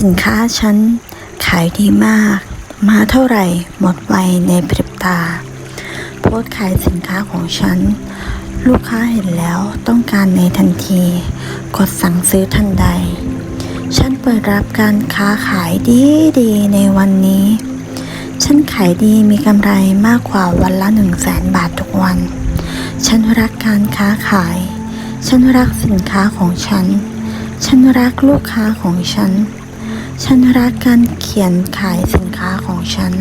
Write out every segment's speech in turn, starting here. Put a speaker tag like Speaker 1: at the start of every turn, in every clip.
Speaker 1: สินค้าฉันขายดีมาก มาเท่าไหร่หมดไวในพริบตา โพสขายสินค้าของฉัน ลูกค้าเห็นแล้วต้องการในทันที กดสั่งซื้อทันใด ฉันเปิดรับการค้าขายดีดีในวันนี้ ฉันขายดีมีกำไรมากกว่าวันละหนึ่งแสนบาททุกวัน ฉันรักการค้าขาย ฉันรักสินค้าของฉัน ฉันรักลูกค้าของฉัน ฉันรักการเขียนขายสินค้าของฉัน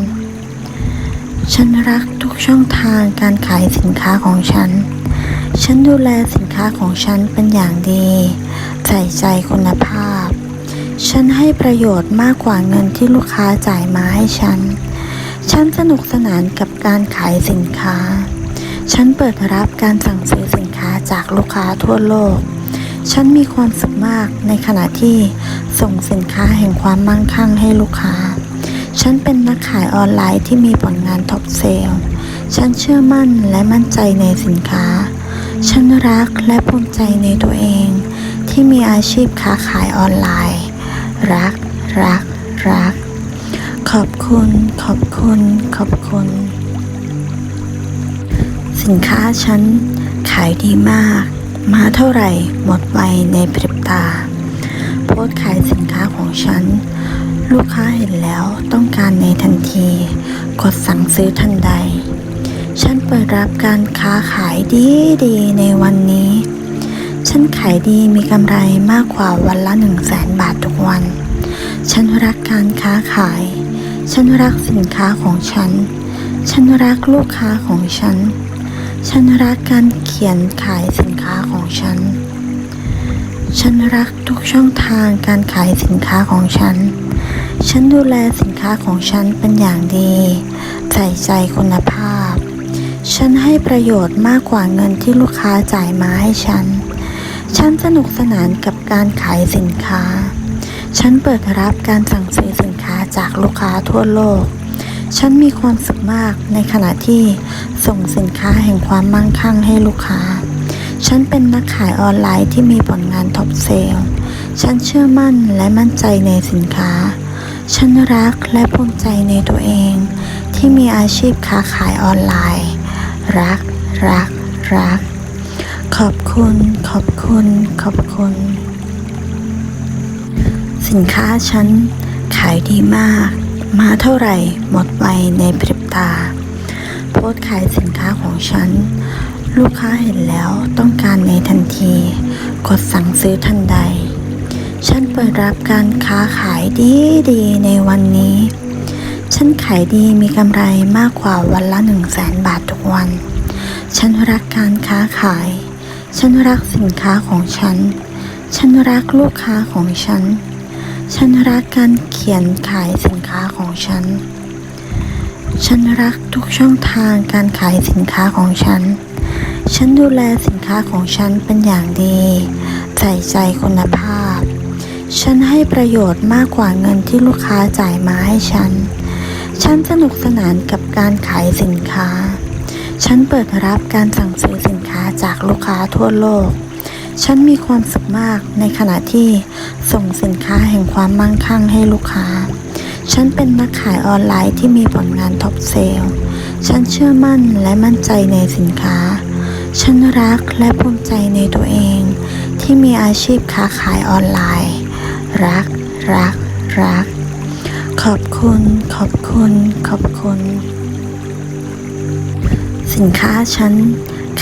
Speaker 1: ฉันรักทุกช่องทางการขายสินค้าของฉัน ฉันดูแลสินค้าของฉันเป็นอย่างดี ใส่ใจคุณภาพ ฉันให้ประโยชน์มากกว่าเงินที่ลูกค้าจ่ายมาให้ฉัน ฉันสนุกสนานกับการขายสินค้า ฉันเปิดรับการสั่งซื้อสินค้าจากลูกค้าทั่วโลก ฉันมีความสุขมากในขณะที่ ส่งสินค้าแห่งความมั่งคั่งให้ลูกค้า ฉันเป็นนักขายออนไลน์ที่มีผลงานท็อปเซลล์ฉันเชื่อมั่นและมั่นใจในสินค้า ฉันรักและภูมิใจในตัวเอง ที่มีอาชีพค้าขายออนไลน์ รัก รัก รัก ขอบคุณ ขอบคุณ ขอบคุณ สินค้าฉันขายดีมาก มาเท่าไหร่หมดไวในพริบตา พสต์ขายสินค้าของฉัน ลูกค้าเห็นแล้วต้องการในทันที กดสั่งซื้อทันใด ฉันเปิดรับการค้าขายดีดีในวันนี้ ฉันขายดีมีกำไรมากกว่าวันละหนึ่งแสนบาททุกวัน ฉันรักการค้าขาย ฉันรักสินค้าของฉัน ฉันรักลูกค้าของฉัน ฉันรักการเขียนขายสินค้า ฉันรักทุกช่องทางการขายสินค้าของฉัน ฉันดูแลสินค้าของฉันเป็นอย่างดี ใส่ใจคุณภาพ ฉันให้ประโยชน์มากกว่าเงินที่ลูกค้าจ่ายมาให้ฉัน ฉันสนุกสนานกับการขายสินค้า ฉันเปิดรับการสั่งซื้อสินค้าจากลูกค้าทั่วโลก ฉันมีความสุขมากในขณะที่ส่งสินค้าแห่งความมั่งคั่งให้ลูกค้า ฉันเป็นนักขายออนไลน์ที่มีผลงานท็อปเซลล์ฉันเชื่อมั่นและมั่นใจในสินค้า ฉันรักและภูมิใจในตัวเอง ที่มีอาชีพค้าขายออนไลน์ รัก รัก รัก ขอบคุณ ขอบคุณ ขอบคุณ สินค้าฉันขายดีมาก มาเท่าไหร่หมดไวในพริบตา โพสขายสินค้าของฉัน ลูกค้าเห็นแล้วต้องการในทันที กดสั่งซื้อทันใด ฉันเปิดรับการค้าขายดีดีในวันนี้ ฉันขายดีมีกำไรมากกว่าวันละหนึ่งแสนบาททุกวัน ฉันรักการค้าขาย ฉันรักสินค้าของฉัน ฉันรักลูกค้าของฉัน ฉันรักการเขียนขายสินค้าของฉัน ฉันรักทุกช่องทางการขายสินค้าของฉัน ฉันดูแลสินค้าของฉันเป็นอย่างดี ใส่ใจคุณภาพ ฉันให้ประโยชน์มากกว่าเงินที่ลูกค้าจ่ายมาให้ฉัน ฉันสนุกสนานกับการขายสินค้า ฉันเปิดรับการสั่งซื้อสินค้าจากลูกค้าทั่วโลก ฉันมีความสุขมากในขณะที่ส่งสินค้าแห่งความมั่งคั่งให้ลูกค้า ฉันเป็นนักขายออนไลน์ที่มีผลงานท็อปเซลล์ ฉันเชื่อมั่นและมั่นใจในสินค้า ฉันรักและภูมิใจในตัวเอง ที่มีอาชีพค้าขายออนไลน์ รัก รัก รัก ขอบคุณ ขอบคุณ ขอบคุณ สินค้าฉัน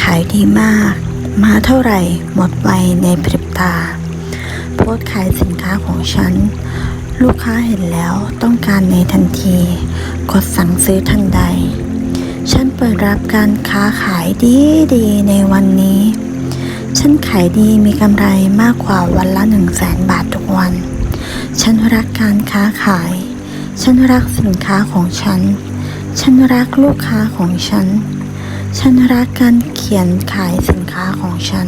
Speaker 1: ขายดีมาก มาเท่าไหร่หมดไวในพริบตา โพสขายสินค้าของฉัน ลูกค้าเห็นแล้วต้องการในทันที กดสั่งซื้อทันใด ฉันเปิดรับการค้าขายดีดีในวันนี้ ฉันขายดีมีกำไรมากกว่าวันละหนึ่งแสนบาททุกวัน ฉันรักการค้าขาย ฉันรักสินค้าของฉัน ฉันรักลูกค้าของฉัน ฉันรักการเขียนขายสินค้าของฉัน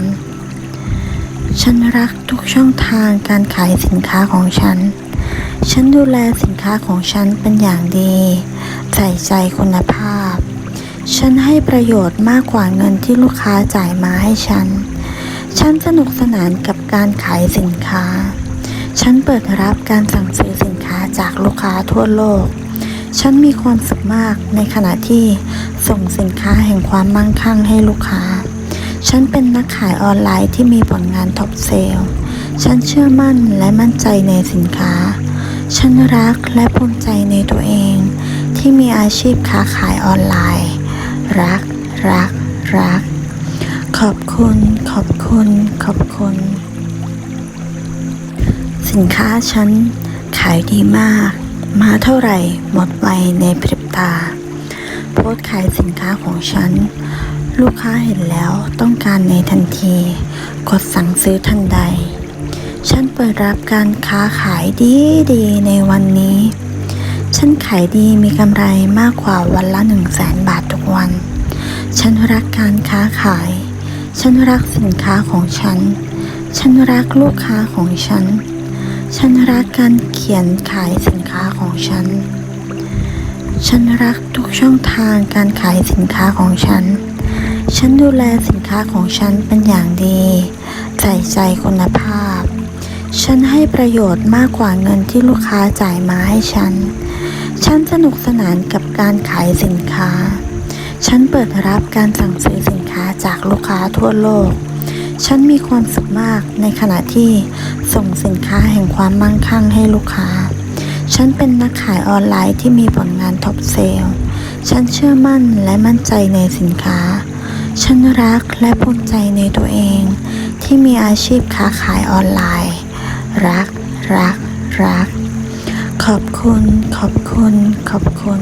Speaker 1: ฉันรักทุกช่องทางการขายสินค้าของฉัน ฉันดูแลสินค้าของฉันเป็นอย่างดี ใส่ใจคุณภาพ ฉันให้ประโยชน์มากกว่าเงินที่ลูกค้าจ่ายมาให้ฉัน ฉันสนุกสนานกับการขายสินค้า ฉันเปิดรับการสั่งซื้อสินค้าจากลูกค้าทั่วโลก ฉันมีความสุขมากในขณะที่ส่งสินค้าแห่งความมั่งคั่งให้ลูกค้า ฉันเป็นนักขายออนไลน์ที่มีผลงานท็อปเซลล์ ฉันเชื่อมั่นและมั่นใจในสินค้า ฉันรักและภูมิใจในตัวเอง ที่มีอาชีพค้าขายออนไลน์ รัก รัก รัก ขอบคุณ ขอบคุณ ขอบคุณ สินค้าฉันขายดีมาก มาเท่าไหร่หมดไวในพริบตา โพสขายสินค้าของฉัน ลูกค้าเห็นแล้วต้องการในทันที กดสั่งซื้อทันใด ฉันเปิดรับการค้าขายดีดีๆในวันนี้ ฉันขายดีมีกำไรมากกว่าวันละหนึ่งแสนบาททุกวัน ฉันรักการค้าขาย ฉันรักสินค้าของฉัน ฉันรักลูกค้าของฉัน ฉันรักการเขียนขายสินค้าของฉัน ฉันรักทุกช่องทางการขายสินค้าของฉัน ฉันดูแลสินค้าของฉันเป็นอย่างดี ใส่ใจคุณภาพฉันให้ประโยชน์มากกว่าเงินที่ลูกค้าจ่ายมาให้ฉัน ฉันสนุกสนานกับการขายสินค้า ฉันเปิดรับการสั่งซื้อสินค้าจากลูกค้าทั่วโลก ฉันมีความสุขมากในขณะที่ส่งสินค้าแห่งความมั่งคั่งให้ลูกค้า ฉันเป็นนักขายออนไลน์ที่มีผลงานท็อปเซลล์ฉันเชื่อมั่นและมั่นใจในสินค้า ฉันรักและภูมิใจในตัวเอง ที่มีอาชีพค้าขายออนไลน์ รัก รัก รัก ขอบคุณ ขอบคุณ ขอบคุณ